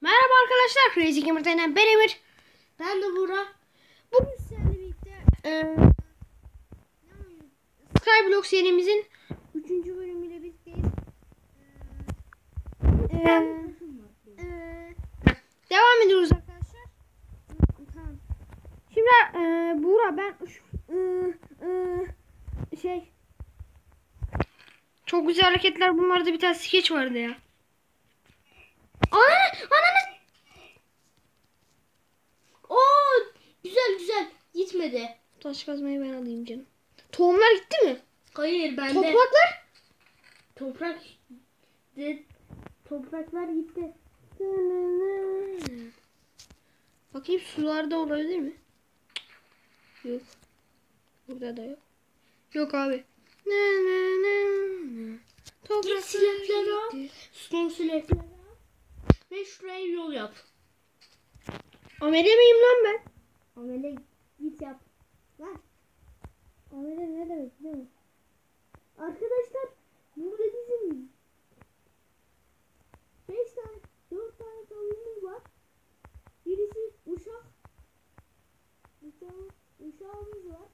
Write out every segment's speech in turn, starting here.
Merhaba arkadaşlar. Crazy Gamer'dan ben Emir. Ben de Buğra. Bugün sizlerle birlikte e, Skyblock serimizin 3. bölümüyle birlikteyiz. E, e, devam ediyoruz arkadaşlar. Tamam. Şimdi e, Buğra ben şu, e, e, şey çok güzel hareketler bunlarda bir tane skeç vardı ya. Ana, ananı Oo güzel güzel gitmedi. Taş kazmayı ben alayım canım. Tohumlar gitti mi? Hayır bende. Topraklar? Toprak de, topraklar gitti. Bakayım sularda olabilir mi? Yok. Burada da yok. Yok abi. Ne ne ne. Topraklar silahları al. Stone silekleri al. Ve şuraya yol yap. Amele miyim lan ben? Amele. Amele ne demek değil mi? Arkadaşlar burada bizim 5 tane 4 tane tavuğumuz var. Birisi uşak. Uşağımız, uşağımız var.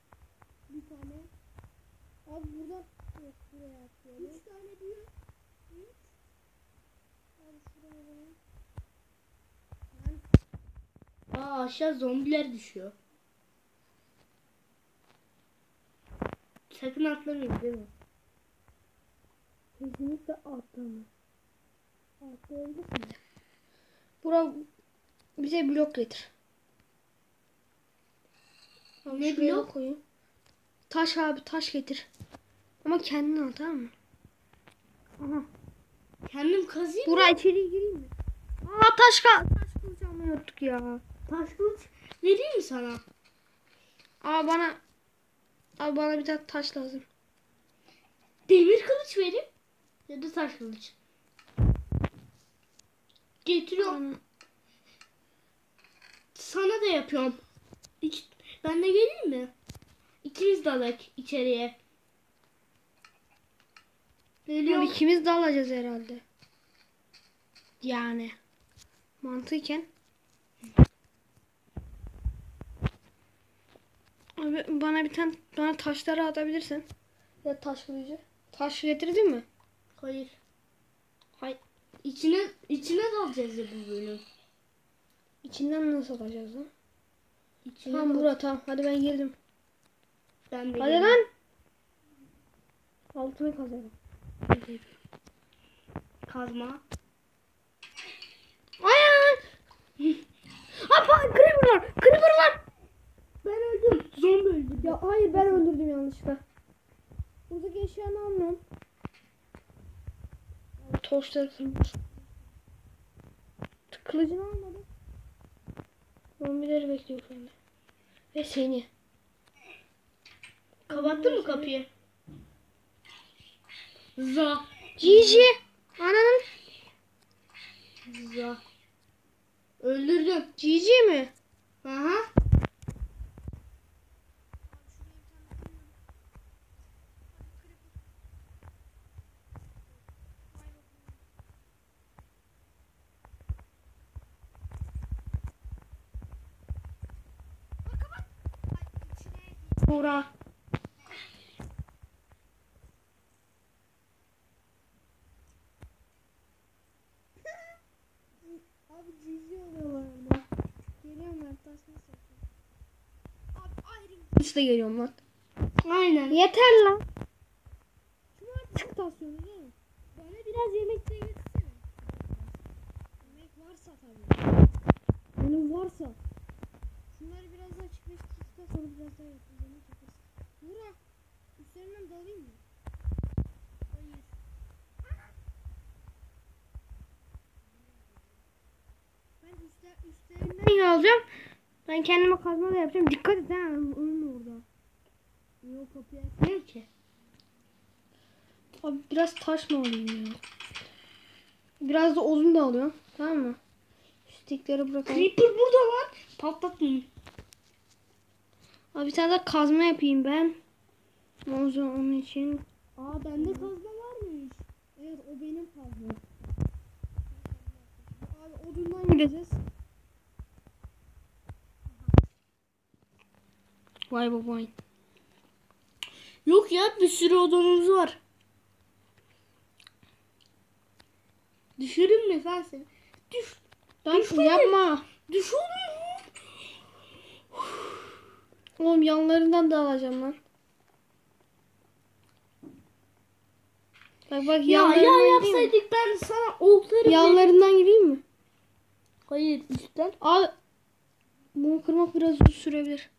Bir tane. Abi buradan yok buraya atlayalım. 3 tane büyük. Abi şuraya alalım. Aa aşağı zombiler düşüyor. Sakın atlamayın değil mi? Kesinlikle atlama. Atlayabilirsin. Bura bize blok getir. Abi Ne blok? Koyayım. Taş abi taş getir. Ama kendin al tamam mı? Aha. Kendim kazıyım. Bura içeriye gireyim mi? Aa taş ka taş kılıç almayı unuttuk ya. Taş kılıç vereyim mi sana? Aa bana Abi bana bir tane taş lazım. Demir kılıç vereyim. Ya da taş kılıç. Getiriyorum. Ana. Sana da yapıyorum. İç, ben de geleyim mi? İkimiz dalak içeriye. Abi Geliyorum. ikimiz de alacağız herhalde. Yani. Mantıken. Abi bana bir tane bana taşları atabilirsin. Ya taş kılıcı. Taş getirdin mi? Hayır. Hay. İçine içine dalacağız ya bu bölüm. İçinden nasıl alacağız lan? İçine Tamam Burak tamam. Hadi ben girdim. Ben Hadi geleyim. lan. Altını kazalım. Kazma. Ayağın. Hoppa creeper var. Creeper var. Zombi öldü. Ya hayır ben öldürdüm yanlışlıkla. Buradaki eşyanı almıyorum. Torçları kırmış. Kılıcını almadım. Zombileri bekliyor anda. Ve seni. Kapattın mı kapıyı? Za. Cici. Ananın. Za. Öldürdüm. Cici mi? Aha. Buğra. Abi cici oluyorlar orada. Geliyorum ben. Taş nasıl Abi ayrı. De geliyorum lan. Aynen. Yeter lan. Şunu artık tasyonu değil mi? Bana biraz yemek de getirsene. Yemek varsa tabii. Benim varsa. Şunları biraz daha çiftleştirdikten sonra biraz daha yapacağım. Yaparız. Buğra. Üstlerinden dalayım mı? Hayır. Ben üstte, üstlerinden alacağım. Ben kendime kazma da yapacağım. Dikkat et ha. Önüm orada. Yok kapıyı açmıyor ki. Abi biraz taş mı alayım ya? Biraz da odun da alıyorum. Tamam mı? Stikleri bırakalım. Creeper burada lan. Patlatmayın. Abi bir tane de kazma yapayım ben. O zaman onun için. Aa bende kazma varmış. Evet o benim kazmam. Abi odundan gireceğiz. Vay babayın. Yok ya bir sürü odamız var. Düşürün mü sen seni? Düş. Lan yapma. Düş oğlum. Yanlarından da alacağım lan. Bak bak Ya yanlarından ya mi? yapsaydık ben sana okları Yanlarından gireyim mi? Hayır üstten. Al. Bunu kırmak biraz uzun sürebilir.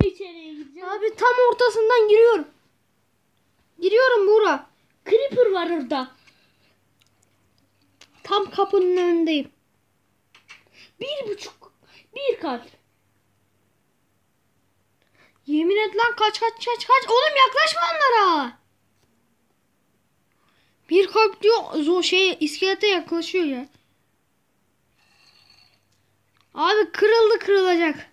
Gideceğim. Abi tam ortasından giriyorum. Giriyorum Buğra. Creeper var orada. Tam kapının önündeyim. Bir buçuk. Bir kalp. Yemin et lan kaç kaç kaç kaç. Oğlum yaklaşma onlara. Bir kalp diyor zo şey iskelete yaklaşıyor ya. Abi kırıldı kırılacak.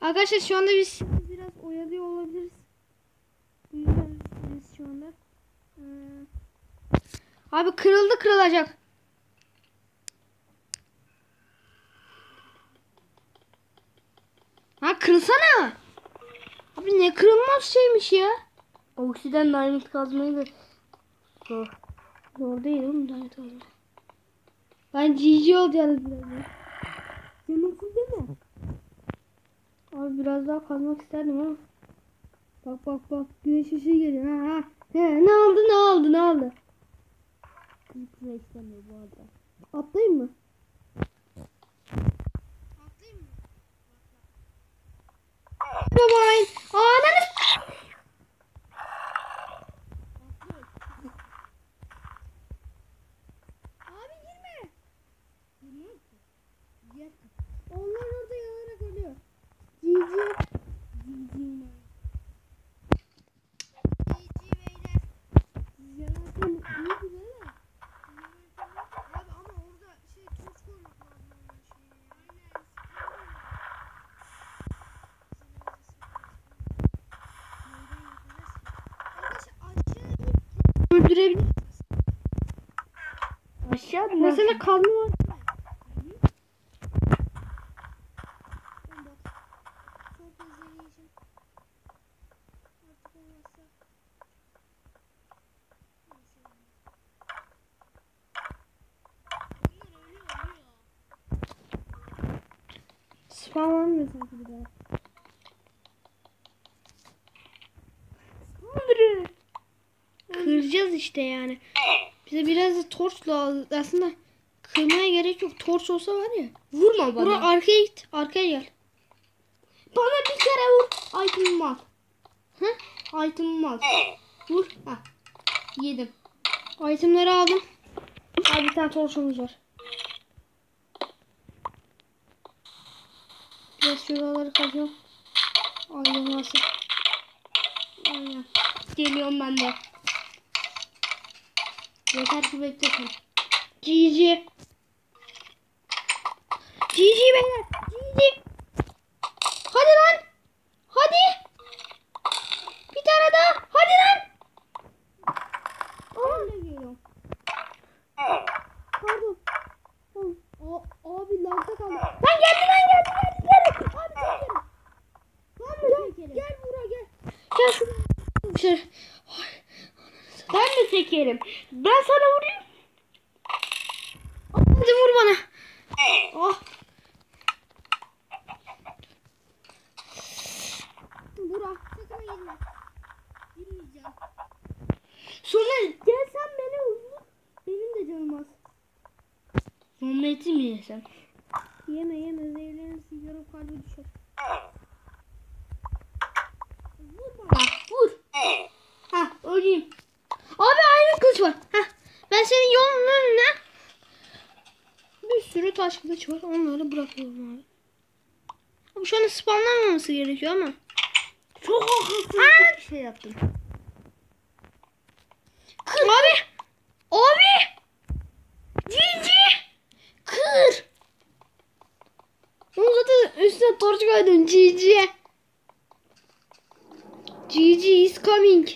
Arkadaşlar şu anda biz biraz oyalıyor olabiliriz. Biz şu anda. Ee, Abi kırıldı kırılacak. Ha kırılsana. Abi ne kırılmaz şeymiş ya. Oksiden diamond kazmayı da zor. Zor değil oğlum daha zor. Ben GG olacağız birazdan. Canım full değil mi? Abi biraz daha kazmak isterdim ama. Bak bak bak güneş ışığı geliyor ha ha. He, ne aldı ne aldı ne aldı? Creeper istemiyor bu arada. Atlayayım mı? Atlayayım mı? Bye. Ananı Abi girme. Bilmiyorum ki. Yer Onlar orada yanarak ölüyor. GG. GG beyler. Yanarken iyi güzel ama. Abi ama orada şey tuz koymak lazım onun şeyi. Aynen. Arkadaşlar aşağı Öldürebilir. Aşağı Mesela kazma var. olmuyor sanki bir daha. Kıracağız işte yani. Bize biraz da torç lazım. Aslında kırmaya gerek yok. Torç olsa var ya. Vurma bana. Bura arkaya git. Arkaya gel. Bana bir kere vur. Item'ımı al. Hı? Item'ımı al. Vur. Ha. Yedim. Itemleri aldım. Abi bir tane torçumuz var. Biraz şuraları kazıyorum. Aynen nasıl? Aynen. Geliyorum ben de. Yeter ki beklesin. GG. GG beyler. GG. Çekerim. Ben sana vurayım. Hadi vur bana. Ah. Burak sakın girme. Sonra gelsen beni vur. Benim de canım az. Eti mi yesem? Yeme yeme zehirlenirsin yarım kalbi düşer. Vur bana. Vur. Ha öleyim. Abi aynı kılıç var. Heh. Ben senin yolun önüne bir sürü taş kılıç var. Onları bırakıyorum abi. Abi şu anda spamlanmaması gerekiyor ama. Çok akılsız bir şey yaptım. Abi. Abi. Cici. Kır. Onu zaten üstüne torç koydum. Cici. GG is coming.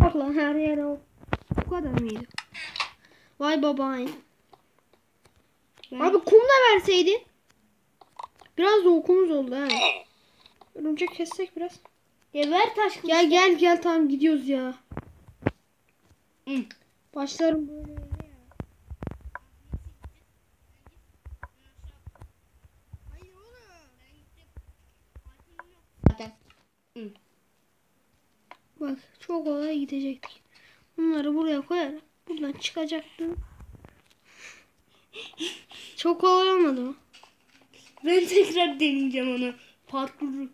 Bak lan her yere ok. Bu kadar mıydı? Vay babayın. Abi kum da verseydin. Biraz da okumuz oldu ha. Örümcek kessek biraz. Geber taş kılıç. Gel gel gel tamam gidiyoruz ya. Hı. Başlarım böyle. Bak çok kolay gidecektik. Bunları buraya koyarak buradan çıkacaktım. Çok kolay olmadı mı? Ben tekrar deneyeceğim onu. Parkuru.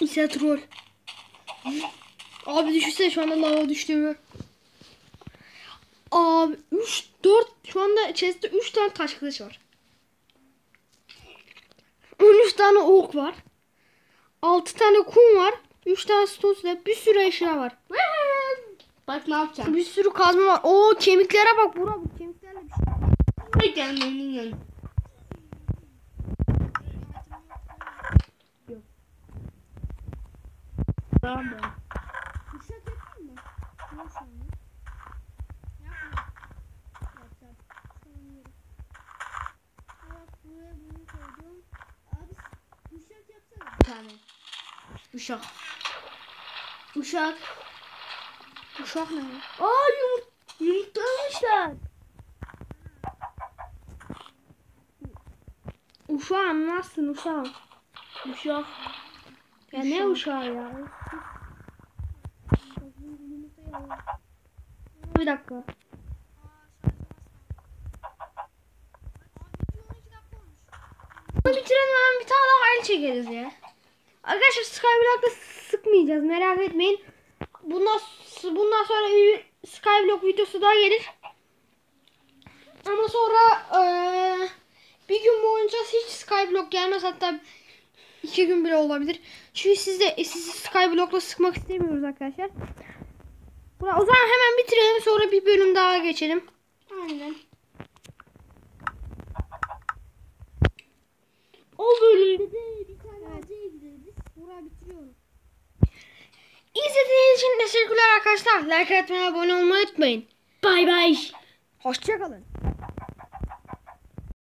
İse troll. Abi düşünsene şu anda lava düştüğümü. Abi 3 4 şu anda chest'te 3 tane taş kılıç var. 13 tane ok var. 6 tane kum var. 3 tane stone slab, bir sürü eşya var. Bak ne yapacağım. Bir sürü kazma var. Oo kemiklere bak Burak bu kemiklerle bir şey. Ne gelmenin yanı. Tamam ben. Uşak yapayım mı? Ne uşağı mı? Yapma. Yapacağım. Sanıyorum. Bak buraya bunu koydum. Abi uşak. Uşak. Uşak. Ne? Aa yumurt yumurtlamışlar. Uşağım nasılsın uşağım? Uşak. Ya ne uşağı ya? Bir dakika. Aa şarjı bastım. Abi video 12 dakika olmuş. Bunu bitirelim hemen bir tane daha ayrı çekeriz ya. Arkadaşlar Skyblock'ta sıkmayacağız merak etmeyin. Bundan, bundan sonra bir Skyblock videosu daha gelir. Ama sonra eee, bir gün boyunca hiç Skyblock gelmez hatta iki gün bile olabilir. Çünkü siz de sizi Skyblock'la sıkmak istemiyoruz arkadaşlar. O zaman hemen bitirelim sonra bir bölüm daha geçelim. Aynen. O bölümde de Bir tane acıya gideriz. Buraya. İzlediğiniz için teşekkürler arkadaşlar. Like atmayı, abone olmayı unutmayın. bay bay. Hoşçakalın.